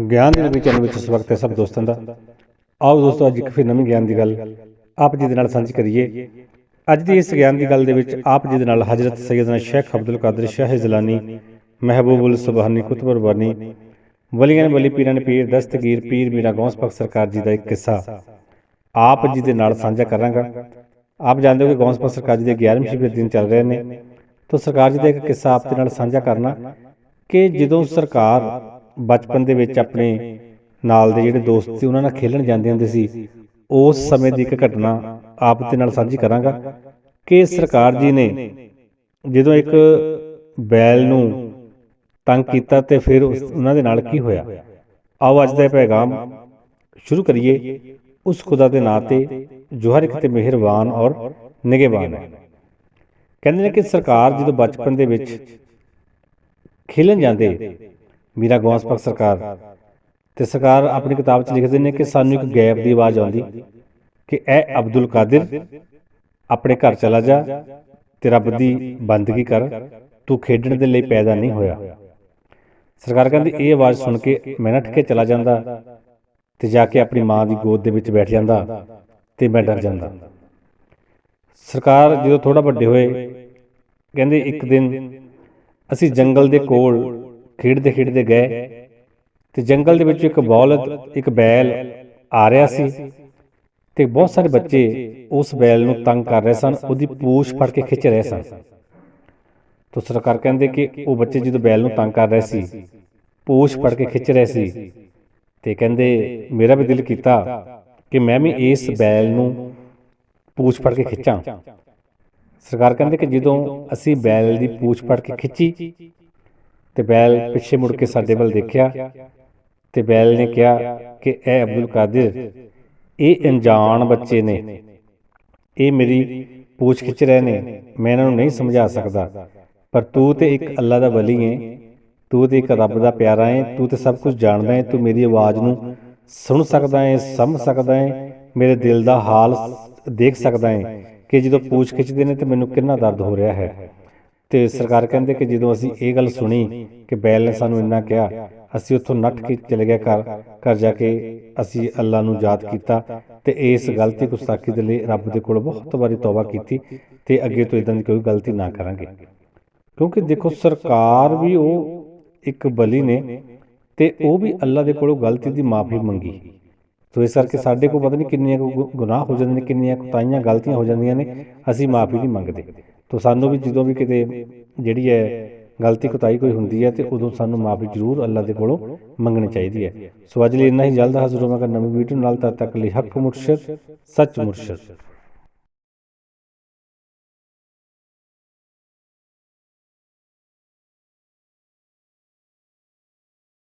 ਗਿਆਨ ਦੇ ਨਵੀਂ ਚੈਨਲ ਵਿੱਚ ਸਵਾਗਤ ਹੈ ਸਭ ਦੋਸਤਾਂ ਦਾ। ਆਓ ਦੋਸਤੋ, ਅੱਜ ਇੱਕ ਫਿਰ ਨਵੀਂ ਗਿਆਨ ਦੀ ਗੱਲ ਆਪ ਜੀ ਦੇ ਨਾਲ ਸਾਂਝੀ ਕਰੀਏ। ਅੱਜ ਦੀ ਇਸ ਗਿਆਨ ਦੀ ਗੱਲ ਦੇ ਵਿੱਚ ਆਪ ਜੀ ਦੇ ਨਾਲ ਹਜ਼ਰਤ ਸੈਯਦਨਾ ਸ਼ੇਖ ਅਬਦੁਲ ਕਾਦਰ, ਸ਼ਾਹ ਜ਼ਲਾਨੀ ਮਹਿਬੂਬੁਲ ਸੁਬਹਾਨੀ, ਕੁਤਬ ਰਬਾਨੀ ਵਲੀਆਂ ਨੇ ਵਲੀ, ਪੀਰਾਂ ਨੇ ਪੀਰ, ਦਸਤਗੀਰ, ਪੀਰ ਮੀਰਾ, ਗੌਸ ਬਖਸ਼ ਸਰਕਾਰ ਜੀ ਦਾ ਇੱਕ ਕਿੱਸਾ। ਆਪ ਜੀ ਦੇ ਨਾਲ ਸਾਂਝਾ ਕਰਾਂਗਾ। ਆਪ ਜਾਣਦੇ ਹੋ ਕਿ ਗੌਸ ਬਖਸ਼ ਸਰਕਾਰ ਜੀ ਦੇ 11ਵੇਂ ਸ਼ਹੀਦੀ ਦਿਨ ਚੱਲ ਰਹੇ ਨੇ। ਤਾਂ ਸਰਕਾਰ ਜੀ ਦਾ ਇੱਕ ਕਿੱਸਾ ਆਪ ਦੇ ਨਾਲ ਸਾਂਝਾ ਕਰਨਾ ਕਿ ਜਦੋਂ ਸਰਕਾਰ ਬਚਪਨ ਦੇ ਵਿੱਚ ਆਪਣੇ ਨਾਲ ਦੇ ਜਿਹੜੇ ਦੋਸਤ ਸੀ, ਉਹਨਾਂ ਨਾਲ ਖੇਲਣ ਜਾਂਦੇ ਹੁੰਦੇ ਸੀ। ਉਸ ਸਮੇਂ ਦੀ ਇੱਕ ਘਟਨਾ ਆਪ ਦੇ ਨਾਲ ਸਾਂਝੀ ਕਰਾਂਗਾ ਕਿ ਸਰਕਾਰ ਜੀ ਨੇ ਜਦੋਂ ਇੱਕ ਬੈਲ ਨੂੰ ਤੰਗ ਕੀਤਾ ਤੇ ਫਿਰ ਉਹਨਾਂ ਦੇ ਨਾਲ ਕੀ ਹੋਇਆ? ਆਓ ਅੱਜ ਦਾ ਪੈਗਾਮ ਸ਼ੁਰੂ ਕਰੀਏ। ਉਸ ਖੁਦਾ ਦੇ ਨਾਂ ਤੇ ਜੋ ਹਰ ਇੱਕ ਤੇ ਮਿਹਰਬਾਨ ਔਰ ਨਿਗਹਿਬਾਨ ਹੈ। ਕਹਿੰਦੇ ਨੇ ਕਿ ਸਰਕਾਰ ਜਦੋਂ ਬਚਪਨ ਦੇ ਵਿੱਚ ਖੇਲਣ ਜਾਂਦੇ ਮੀਰਾ ਗੌਂਸਪਕ ਸਰਕਾਰ। ਤੇ ਸਰਕਾਰ ਆਪਣੀ ਕਿਤਾਬ 'ਚ ਲਿਖਦੇ ਨੇ ਕਿ ਸਾਨੂੰ ਇੱਕ ਗੈਪ ਦੀ ਆਵਾਜ਼ ਆਉਂਦੀ ਕਿ ਐ ਅਬਦੁਲ ਕਾਦਰ, ਆਪਣੇ ਘਰ ਚਲਾ ਜਾ ਤੇ ਰੱਬ ਦੀ ਬੰਦਗੀ ਕਰ, ਤੂੰ ਖੇਡਣ ਦੇ ਲਈ ਪੈਦਾ ਨਹੀਂ ਹੋਇਆ। ਸਰਕਾਰ ਕਹਿੰਦੀ ਇਹ ਆਵਾਜ਼ ਸੁਣ ਕੇ ਮੈਂ ਨੱਠ ਕੇ ਚਲਾ ਜਾਂਦਾ ਤੇ ਜਾ ਕੇ ਆਪਣੀ ਮਾਂ ਦੀ ਗੋਦ ਦੇ ਵਿੱਚ ਬੈਠ ਜਾਂਦਾ ਤੇ ਮੈਂ ਡਰ ਜਾਂਦਾ। ਸਰਕਾਰ ਜਦੋਂ ਥੋੜਾ ਵੱਡੇ ਹੋਏ, ਕਹਿੰਦੇ ਇੱਕ ਦਿਨ ਅਸੀਂ ਜੰਗਲ ਦੇ ਕੋਲ ਖੇਡਦੇ ਖੇਡਦੇ ਗਏ ਤੇ ਜੰਗਲ ਦੇ ਵਿੱਚ ਇੱਕ ਬੌਲਦ, ਇੱਕ ਬੈਲ ਆ ਰਿਹਾ ਸੀ ਤੇ ਬਹੁਤ ਸਾਰੇ ਬੱਚੇ ਉਸ ਬੈਲ ਨੂੰ ਤੰਗ ਕਰ ਰਹੇ ਸਨ, ਉਹਦੀ ਪੂਛ ਫੜ ਕੇ ਖਿੱਚ ਰਹੇ ਸਨ। ਤੋ ਸਰਕਾਰ ਕਹਿੰਦੇ ਕਿ ਉਹ ਬੱਚੇ ਜਦੋਂ ਬੈਲ ਨੂੰ ਤੰਗ ਕਰ ਰਹੇ ਸੀ, ਪੂਛ ਫੜ ਕੇ ਖਿੱਚ ਰਹੇ ਸੀ ਤੇ ਕਹਿੰਦੇ, ਮੇਰਾ ਵੀ ਦਿਲ ਕੀਤਾ ਕਿ ਮੈਂ ਵੀ ਇਸ ਬੈਲ ਨੂੰ ਪੂਛ ਫੜ ਕੇ ਖਿੱਚਾਂ। ਸਰਕਾਰ ਕਹਿੰਦੇ ਕਿ ਜਦੋਂ ਅਸੀਂ ਬੈਲ ਦੀ ਪੂਛ ਫੜ ਕੇ ਖਿੱਚੀ ਤੇ ਬੈਲ ਪਿੱਛੇ ਮੁੜ ਕੇ ਸਾਡੇ ਵੱਲ ਦੇਖਿਆ ਤੇ ਬੈਲ ਨੇ ਕਿਹਾ ਕਿ ਇਹ ਅਬਦੁਲ ਕਾਦਰ, ਇਹ ਅਣਜਾਣ ਬੱਚੇ ਨੇ। ਇਹ ਮੇਰੀ ਪੂਛ ਖਿੱਚ ਰਹੇ ਨੇ। ਮੈਂ ਇਹਨਾਂ ਨੂੰ ਨਹੀਂ ਸਮਝਾ ਸਕਦਾ। ਪਰ ਤੂੰ ਤੇ ਇੱਕ ਅੱਲਾ ਦਾ ਵਲੀ ਹੈ। ਤੂੰ ਤੇ ਇੱਕ ਰੱਬ ਦਾ ਪਿਆਰਾ ਹੈ। ਤੂੰ ਤੇ ਸਭ ਕੁਝ ਜਾਣਦਾ ਹੈ। ਤੂੰ ਮੇਰੀ ਆਵਾਜ਼ ਨੂੰ ਸੁਣ ਸਕਦਾ ਹੈ, ਸਮਝ ਸਕਦਾ ਹੈ। ਮੇਰੇ ਦਿਲ ਦਾ ਹਾਲ ਦੇਖ ਸਕਦਾ ਹੈ ਕਿ ਜਦੋਂ ਪੂਛ ਖਿੱਚਦੇ ਨੇ ਤੇ ਮੈਨੂੰ ਕਿੰਨਾ ਦਰਦ ਹੋ ਰਿਹਾ ਹੈ। ਤੇ ਸਰਕਾਰ ਕਹਿੰਦੇ ਕਿ ਜਦੋਂ ਅਸੀਂ ਇਹ ਗੱਲ ਸੁਣੀ ਕਿ ਬੈਲ ਨੇ ਸਾਨੂੰ ਇੰਨਾ ਕਿਹਾ, ਅਸੀਂ ਉੱਥੋਂ ਨੱਠ ਕੇ ਚਲੇ ਗਏ ਘਰ ਘਰ ਜਾ ਕੇ ਅਸੀਂ ਅੱਲਾ ਨੂੰ ਯਾਦ ਕੀਤਾ ਤੇ ਇਸ ਗਲਤੀ ਗੁਸਤਾਖੀ ਦੇ ਲਈ ਰੱਬ ਦੇ ਕੋਲ ਬਹੁਤ ਵਾਰੀ ਤੌਬਾ ਕੀਤੀ ਤੇ ਅੱਗੇ ਤੋਂ ਇਦਾਂ ਦੀ ਕੋਈ ਗਲਤੀ ਨਾ ਕਰਾਂਗੇ। ਕਿਉਂਕਿ ਦੇਖੋ, ਸਰਕਾਰ ਵੀ ਉਹ ਇੱਕ ਬਲੀ ਨੇ ਤੇ ਉਹ ਵੀ ਅੱਲਾ ਦੇ ਕੋਲੋਂ ਗਲਤੀ ਦੀ ਮਾਫੀ ਮੰਗੀ। ਸੋ ਇਸ ਕਰਕੇ ਸਾਡੇ ਕੋਲ ਪਤਾ ਨਹੀਂ ਕਿੰਨੀਆਂ ਕੁ ਗੁ- ਗੁਨਾਹ ਹੋ ਜਾਂਦੇ ਨੇ, ਕਿੰਨੀਆਂ ਕੁਤਾਈਆਂ ਗਲਤੀਆਂ ਹੋ ਜਾਂਦੀਆਂ ਨੇ, ਅਸੀਂ ਮਾਫੀ ਨਹੀਂ ਮੰਗਦੇ। ਤੋ ਸਾਨੂੰ ਵੀ ਜਦੋਂ ਵੀ ਕਿਤੇ ਜਿਹੜੀ ਹੈ ਗਲਤੀ ਕੁਤਾਈ ਕੋਈ ਹੁੰਦੀ ਹੈ ਤੇ ਉਦੋਂ ਸਾਨੂੰ ਮਾਫੀ ਜ਼ਰੂਰ ਅੱਲਾ ਦੇ ਕੋਲੋਂ ਮੰਗਣੀ ਚਾਹੀਦੀ ਹੈ। ਸੋ ਅੱਜ ਲਈ ਇੰਨਾ ਹੀ। ਜਲਦ ਹਾਜ਼ਰ ਹੋਵਾਂਗਾ ਨਵੀਂ ਵੀਡੀਓ ਨਾਲ। ਤਦ ਤੱਕ ਲਈ ਹੱਕ ਮੁਰਸ਼ਦ, ਸੱਚ ਮੁਰਸ਼ਦ।